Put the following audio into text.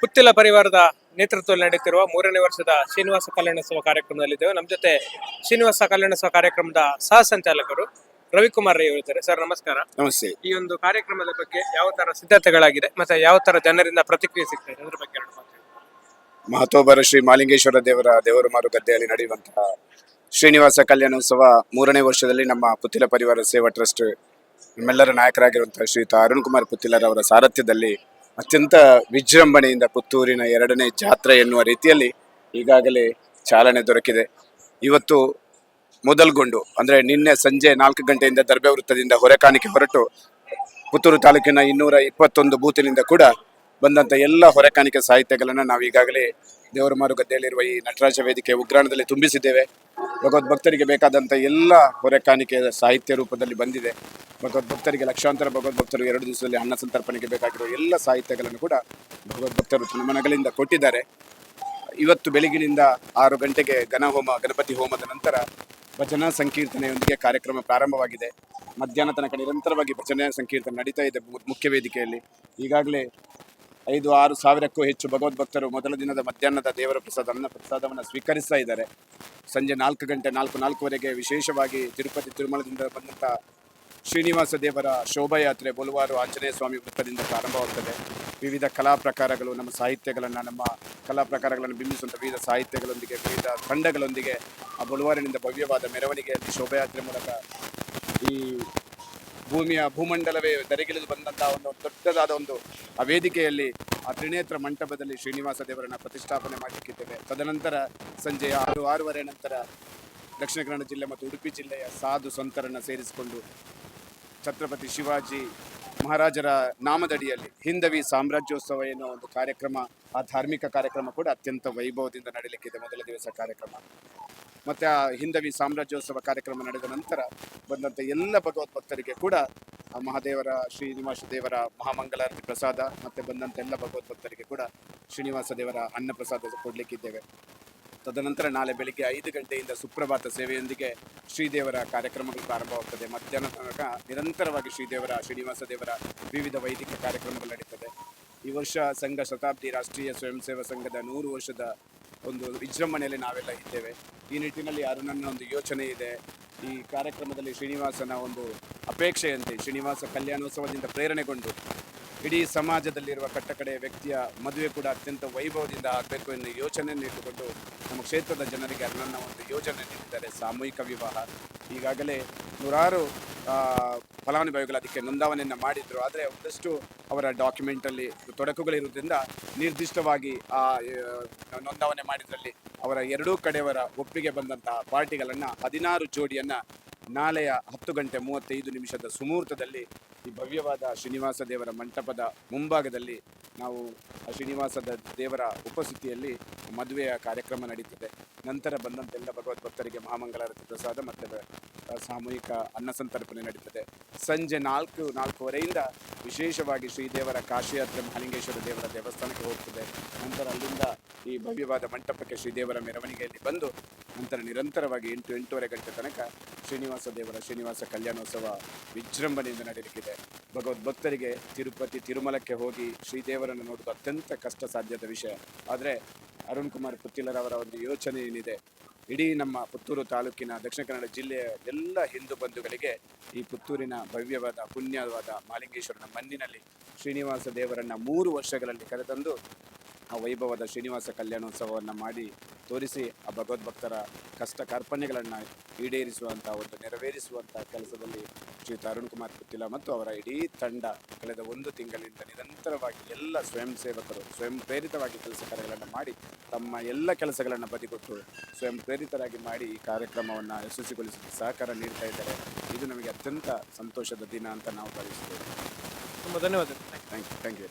ಪುತ್ತಿಲ ಪರಿವಾರದ ನೇತೃತ್ವದಲ್ಲಿ ನಡೆಯುತ್ತಿರುವ ಮೂರನೇ ವರ್ಷದ ಶ್ರೀನಿವಾಸ ಕಲ್ಯಾಣೋತ್ಸವ ಕಾರ್ಯಕ್ರಮದಲ್ಲಿದ್ದೇವೆ. ನಮ್ಮ ಜೊತೆ ಶ್ರೀನಿವಾಸ ಕಲ್ಯಾಣೋತ್ಸವ ಕಾರ್ಯಕ್ರಮದ ಸಹ ಸಂಚಾಲಕರು ರವಿಕುಮಾರ್ ರೈ ಹೇಳ್ತಾರೆ ಸರ್ ನಮಸ್ಕಾರ. ನಮಸ್ತೆ. ಈ ಒಂದು ಕಾರ್ಯಕ್ರಮದ ಬಗ್ಗೆ ಯಾವ ತರ ಸಿದ್ಧತೆಗಳಾಗಿದೆ ಮತ್ತೆ ಯಾವ ತರ ಜನರಿಂದ ಪ್ರತಿಕ್ರಿಯೆ ಸಿಗ್ತಾ ಇದೆ ಅದ್ರ ಬಗ್ಗೆ ಎರಡು ಮಾತು. ಮಹತೋಬರ ಶ್ರೀ ಮಾಲಿಂಗೇಶ್ವರ ದೇವರ ದೇವರು ಮಾರು ಗದ್ದೆಯಲ್ಲಿ ನಡೆಯುವಂತಹ ಶ್ರೀನಿವಾಸ ಕಲ್ಯಾಣೋತ್ಸವ ಮೂರನೇ ವರ್ಷದಲ್ಲಿ ನಮ್ಮ ಪುತ್ತಿಲ ಪರಿವಾರ ಸೇವಾ ಟ್ರಸ್ಟ್ ನಮ್ಮೆಲ್ಲರ ನಾಯಕರಾಗಿರುವಂತಹ ಶ್ರೀಯುತ ಅರುಣ್ ಕುಮಾರ್ ಪುತ್ತಿಲರವರ ಸಾರಥ್ಯದಲ್ಲಿ ಅತ್ಯಂತ ವಿಜೃಂಭಣೆಯಿಂದ ಪುತ್ತೂರಿನ ಎರಡನೇ ಜಾತ್ರೆ ಎನ್ನುವ ರೀತಿಯಲ್ಲಿ ಈಗಾಗಲೇ ಚಾಲನೆ ದೊರಕಿದೆ. ಇವತ್ತು ಮೊದಲ್ಗೊಂಡು, ಅಂದರೆ ನಿನ್ನೆ ಸಂಜೆ ನಾಲ್ಕು ಗಂಟೆಯಿಂದ ದರ್ಬೆ ವೃತ್ತದಿಂದ ಹೊರೆಕಾಣಿಕೆ ಹೊರಟು ಪುತ್ತೂರು ತಾಲೂಕಿನ ಇನ್ನೂರ ಇಪ್ಪತ್ತೊಂದು ಬೂತಿನಿಂದ ಕೂಡ ಬಂದಂಥ ಎಲ್ಲ ಹೊರೆಕಾಣಿಕೆ ಸಾಹಿತ್ಯಗಳನ್ನು ನಾವು ಈಗಾಗಲೇ ದೇವರ ಮಾರುಗದ್ದೆಯಲ್ಲಿರುವ ಈ ನಟರಾಜ ವೇದಿಕೆ ಉಗ್ರಾಣದಲ್ಲಿ ತುಂಬಿಸಿದ್ದೇವೆ. ಭಗವದ್ ಭಕ್ತರಿಗೆ ಬೇಕಾದಂಥ ಎಲ್ಲ ಹೊರೆಕಾಣಿಕೆ ಸಾಹಿತ್ಯ ರೂಪದಲ್ಲಿ ಬಂದಿದೆ. ಭಗವದ್ ಭಕ್ತರಿಗೆ ಲಕ್ಷಾಂತರ ಭಗವದ್ಭಕ್ತರು ಎರಡು ದಿವಸದಲ್ಲಿ ಅನ್ನ ಸಂತರ್ಪಣೆಗೆ ಬೇಕಾಗಿರುವ ಎಲ್ಲ ಸಾಹಿತ್ಯಗಳನ್ನು ಕೂಡ ಭಗವದ್ಭಕ್ತರು ತಮ್ಮ ಮನಗಳಿಂದ ಕೊಟ್ಟಿದ್ದಾರೆ. ಇವತ್ತು ಬೆಳಗಿನಿಂದ ಆರು ಗಂಟೆಗೆ ಘನಹೋಮ, ಗಣಪತಿ ಹೋಮದ ನಂತರ ಭಜನಾ ಸಂಕೀರ್ತನೆಯೊಂದಿಗೆ ಕಾರ್ಯಕ್ರಮ ಪ್ರಾರಂಭವಾಗಿದೆ. ಮಧ್ಯಾಹ್ನ ತನಕ ನಿರಂತರವಾಗಿ ಭಜನಾ ಸಂಕೀರ್ತನೆ ನಡೀತಾ ಇದೆ ಮುಖ್ಯ ವೇದಿಕೆಯಲ್ಲಿ. ಈಗಾಗಲೇ ಐದು, ಆರು ಸಾವಿರಕ್ಕೂ ಹೆಚ್ಚು ಭಗವದ್ಭಕ್ತರು ಮೊದಲ ದಿನದ ಮಧ್ಯಾಹ್ನದ ದೇವರ ಪ್ರಸಾದ, ಅನ್ನ ಪ್ರಸಾದವನ್ನು ಸ್ವೀಕರಿಸ್ತಾ ಇದ್ದಾರೆ. ಸಂಜೆ ನಾಲ್ಕು ಗಂಟೆ ನಾಲ್ಕು, ನಾಲ್ಕುವರೆಗೆ ವಿಶೇಷವಾಗಿ ತಿರುಪತಿ, ತಿರುಮಲದಿಂದ ಬಂದಂಥ ಶ್ರೀನಿವಾಸ ದೇವರ ಶೋಭಾಯಾತ್ರೆ ಬೊಲುವಾರು ಆಂಜನೇಯ ಸ್ವಾಮಿ ವೃತ್ತದಿಂದ ಪ್ರಾರಂಭವಾಗ್ತದೆ. ವಿವಿಧ ಕಲಾ ಪ್ರಕಾರಗಳು ನಮ್ಮ ಸಾಹಿತ್ಯಗಳನ್ನು, ನಮ್ಮ ಕಲಾ ಪ್ರಕಾರಗಳನ್ನು ಬಿಂಬಿಸುವಂಥ ವಿವಿಧ ಸಾಹಿತ್ಯಗಳೊಂದಿಗೆ, ವಿವಿಧ ತಂಡಗಳೊಂದಿಗೆ ಆ ಬೊಲುವಾರಿನಿಂದ ಭವ್ಯವಾದ ಮೆರವಣಿಗೆಯಲ್ಲಿ ಶೋಭಾಯಾತ್ರೆ ಮೂಲಕ ಈ ಭೂಮಿಯ ಭೂಮಂಡಲವೇ ದರೆಗಿಳಿದು ಬಂದಂತಹ ಒಂದು ದೊಡ್ಡದಾದ ಒಂದು ಆ ವೇದಿಕೆಯಲ್ಲಿ ಆ ತ್ರಿನೇತ್ರ ಮಂಟಪದಲ್ಲಿ ಶ್ರೀನಿವಾಸ ದೇವರನ್ನು ಪ್ರತಿಷ್ಠಾಪನೆ ಮಾಡಲಿಕ್ಕಿದ್ದೇವೆ ತದನಂತರ ಸಂಜೆ ಆರು, ಆರೂವರೆ ನಂತರ ದಕ್ಷಿಣ ಕನ್ನಡ ಜಿಲ್ಲೆ ಮತ್ತು ಉಡುಪಿ ಜಿಲ್ಲೆಯ ಸಾಧು ಸಂತರನ್ನು ಸೇರಿಸಿಕೊಂಡು ಛತ್ರಪತಿ ಶಿವಾಜಿ ಮಹಾರಾಜರ ನಾಮದಡಿಯಲ್ಲಿ ಹಿಂದವಿ ಸಾಮ್ರಾಜ್ಯೋತ್ಸವ ಎನ್ನುವ ಒಂದು ಕಾರ್ಯಕ್ರಮ, ಆ ಧಾರ್ಮಿಕ ಕಾರ್ಯಕ್ರಮ ಕೂಡ ಅತ್ಯಂತ ವೈಭವದಿಂದ ನಡೀಲಿಕ್ಕಿದೆ ಮೊದಲ ದಿವಸ ಕಾರ್ಯಕ್ರಮ. ಮತ್ತು ಆ ಹಿಂದವಿ ಸಾಮ್ರಾಜ್ಯೋತ್ಸವ ಕಾರ್ಯಕ್ರಮ ನಡೆದ ನಂತರ ಬಂದಂಥ ಎಲ್ಲ ಭಗವದ್ಭಕ್ತರಿಗೆ ಕೂಡ ಆ ಮಹಾದೇವರ, ಶ್ರೀನಿವಾಸ ದೇವರ ಮಹಾಮಂಗಲಾರತಿ ಪ್ರಸಾದ, ಮತ್ತು ಬಂದಂಥ ಎಲ್ಲ ಭಗವದ್ಭಕ್ತರಿಗೆ ಕೂಡ ಶ್ರೀನಿವಾಸ ದೇವರ ಅನ್ನ ಪ್ರಸಾದ ಕೊಡ್ಲಿಕ್ಕಿದ್ದೇವೆ. ತದನಂತರ ನಾಳೆ ಬೆಳಿಗ್ಗೆ ಐದು ಗಂಟೆಯಿಂದ ಸುಪ್ರಭಾತ ಸೇವೆಯೊಂದಿಗೆ ಶ್ರೀದೇವರ ಕಾರ್ಯಕ್ರಮಗಳು ಪ್ರಾರಂಭವಾಗುತ್ತದೆ. ಮಧ್ಯಾಹ್ನ ತನಕ ನಿರಂತರವಾಗಿ ಶ್ರೀದೇವರ, ಶ್ರೀನಿವಾಸ ದೇವರ ವಿವಿಧ ವೈದಿಕ ಕಾರ್ಯಕ್ರಮಗಳು ನಡೀತದೆ. ಈ ವರ್ಷ ಸಂಘ ಶತಾಬ್ದಿ ರಾಷ್ಟ್ರೀಯ ಸ್ವಯಂ ಸೇವಾ ಸಂಘದ ನೂರು ವರ್ಷದ ಒಂದು ವಿಜೃಂಭಣೆಯಲ್ಲಿ ನಾವೆಲ್ಲ ಇದ್ದೇವೆ. ಈ ನಿಟ್ಟಿನಲ್ಲಿ ಅರುಣನ ಒಂದು ಯೋಚನೆ ಇದೆ. ಈ ಕಾರ್ಯಕ್ರಮದಲ್ಲಿ ಶ್ರೀನಿವಾಸನ ಒಂದು ಅಪೇಕ್ಷೆಯಂತೆ, ಶ್ರೀನಿವಾಸ ಕಲ್ಯಾಣೋತ್ಸವದಿಂದ ಪ್ರೇರಣೆಗೊಂಡು ಇಡೀ ಸಮಾಜದಲ್ಲಿರುವ ಕಟ್ಟಕಡೆ ವ್ಯಕ್ತಿಯ ಮದುವೆ ಕೂಡ ಅತ್ಯಂತ ವೈಭವದಿಂದ ಆಗಬೇಕು ಎನ್ನುವ ಯೋಚನೆಯನ್ನು ಇಟ್ಟುಕೊಂಡು ನಮ್ಮ ಕ್ಷೇತ್ರದ ಜನರಿಗೆ ಅದನ್ನು ಒಂದು ಯೋಜನೆ ನೀಡಿದ್ದಾರೆ. ಸಾಮೂಹಿಕ ವಿವಾಹ. ಈಗಾಗಲೇ ನೂರಾರು ಫಲಾನುಭವಿಗಳು ಅದಕ್ಕೆ ನೋಂದಾವಣೆಯನ್ನು ಮಾಡಿದ್ರು. ಆದರೆ ಒಂದಷ್ಟು ಅವರ ಡಾಕ್ಯುಮೆಂಟಲ್ಲಿ ತೊಡಕುಗಳಿರುವುದರಿಂದ ನಿರ್ದಿಷ್ಟವಾಗಿ ಆ ನೋಂದಾವಣೆ ಮಾಡಿದ್ರಲ್ಲಿ ಅವರ ಎರಡೂ ಕಡೆಯವರ ಒಪ್ಪಿಗೆ ಬಂದಂತಹ ಪಾರ್ಟಿಗಳನ್ನು ಹದಿನಾರು ಜೋಡಿಯನ್ನು ನಾಳೆಯ ಹತ್ತು ಗಂಟೆ ಮೂವತ್ತೈದು ನಿಮಿಷದ ಸುಮುಹೂರ್ತದಲ್ಲಿ ಈ ಭವ್ಯವಾದ ಶ್ರೀನಿವಾಸ ದೇವರ ಮಂಟಪದ ಮುಂಭಾಗದಲ್ಲಿ ನಾವು ಆ ಶ್ರೀನಿವಾಸದ ದೇವರ ಉಪಸ್ಥಿತಿಯಲ್ಲಿ ಮದುವೆಯ ಕಾರ್ಯಕ್ರಮ ನಡೀತದೆ. ನಂತರ ಬಂದಂತೆಲ್ಲ ಭಗವತ್ ಭಕ್ತರಿಗೆ ಮಹಾಮಂಗಳಾರತಿ ಪ್ರಸಾದ ಮತ್ತು ಸಾಮೂಹಿಕ ಅನ್ನ ಸಂತರ್ಪಣೆ ನಡೀತದೆ. ಸಂಜೆ ನಾಲ್ಕು, ನಾಲ್ಕೂವರೆಯಿಂದ ವಿಶೇಷವಾಗಿ ಶ್ರೀದೇವರ ಕಾಶಿಯಾತ್ರೆ ಮಹಾಲಿಂಗೇಶ್ವರ ದೇವರ ದೇವಸ್ಥಾನಕ್ಕೆ ಹೋಗ್ತದೆ. ನಂತರ ಅಲ್ಲಿಂದ ಈ ಭವ್ಯವಾದ ಮಂಟಪಕ್ಕೆ ಶ್ರೀದೇವರ ಮೆರವಣಿಗೆಯಲ್ಲಿ ಬಂದು ನಂತರ ನಿರಂತರವಾಗಿ ಎಂಟು ಎಂಟೂವರೆ ಗಂಟೆ ತನಕ ಶ್ರೀನಿವಾಸ ದೇವರ ಶ್ರೀನಿವಾಸ ಕಲ್ಯಾಣೋತ್ಸವ ವಿಜೃಂಭಣೆಯಿಂದ ನಡೆಯಲಿಕ್ಕಿದೆ. ಭಗವದ್ ಭಕ್ತರಿಗೆ ತಿರುಪತಿ ತಿರುಮಲಕ್ಕೆ ಹೋಗಿ ಶ್ರೀದೇವರನ್ನು ನೋಡುವುದು ಅತ್ಯಂತ ಕಷ್ಟ ಸಾಧ್ಯದ ವಿಷಯ. ಆದರೆ ಅರುಣ್ ಕುಮಾರ್ ಪುತ್ತಿಲರವರ ಒಂದು ಯೋಚನೆ ಏನಿದೆ? ಇಡೀ ನಮ್ಮ ಪುತ್ತೂರು ತಾಲೂಕಿನ ದಕ್ಷಿಣ ಕನ್ನಡ ಜಿಲ್ಲೆಯ ಎಲ್ಲ ಹಿಂದೂ ಬಂಧುಗಳಿಗೆ ಈ ಪುತ್ತೂರಿನ ಭವ್ಯವಾದ, ಪುಣ್ಯವಾದ ಮಾಲಿಂಗೇಶ್ವರನ ಮಣ್ಣಿನಲ್ಲಿ ಶ್ರೀನಿವಾಸ ದೇವರನ್ನ ಮೂರು ವರ್ಷಗಳಲ್ಲಿ ಕರೆತಂದು ಆ ವೈಭವದ ಶ್ರೀನಿವಾಸ ಕಲ್ಯಾಣೋತ್ಸವವನ್ನು ಮಾಡಿ ತೋರಿಸಿ ಆ ಭಗವದ್ಭಕ್ತರ ಕಷ್ಟ ಕಾರ್ಪಣ್ಯಗಳನ್ನು ಈಡೇರಿಸುವಂಥ ಒಂದು ನೆರವೇರಿಸುವಂಥ ಕೆಲಸದಲ್ಲಿ ಶ್ರೀಯುತ ಅರುಣ್ ಕುಮಾರ್ ಪುತ್ತಿಲ ಮತ್ತು ಅವರ ಇಡೀ ತಂಡ ಕಳೆದ ಒಂದು ತಿಂಗಳಿಂದ ನಿರಂತರವಾಗಿ ಎಲ್ಲ ಸ್ವಯಂ ಸೇವಕರು ಸ್ವಯಂ ಪ್ರೇರಿತವಾಗಿ ಕೆಲಸ ಕಾರ್ಯಗಳನ್ನು ಮಾಡಿ ತಮ್ಮ ಎಲ್ಲ ಕೆಲಸಗಳನ್ನು ಬದಿಗೊಟ್ಟು ಸ್ವಯಂ ಪ್ರೇರಿತರಾಗಿ ಮಾಡಿ ಈ ಕಾರ್ಯಕ್ರಮವನ್ನು ಯಶಸ್ವಿಗೊಳಿಸಲು ಸಹಕಾರ ನೀಡ್ತಾ ಇದ್ದಾರೆ. ಇದು ನಮಗೆ ಅತ್ಯಂತ ಸಂತೋಷದ ದಿನ ಅಂತ ನಾವು ಭಾವಿಸ್ತೇವೆ ತುಂಬ ಧನ್ಯವಾದ ಥ್ಯಾಂಕ್ ಯು ಥ್ಯಾಂಕ್ ಯು.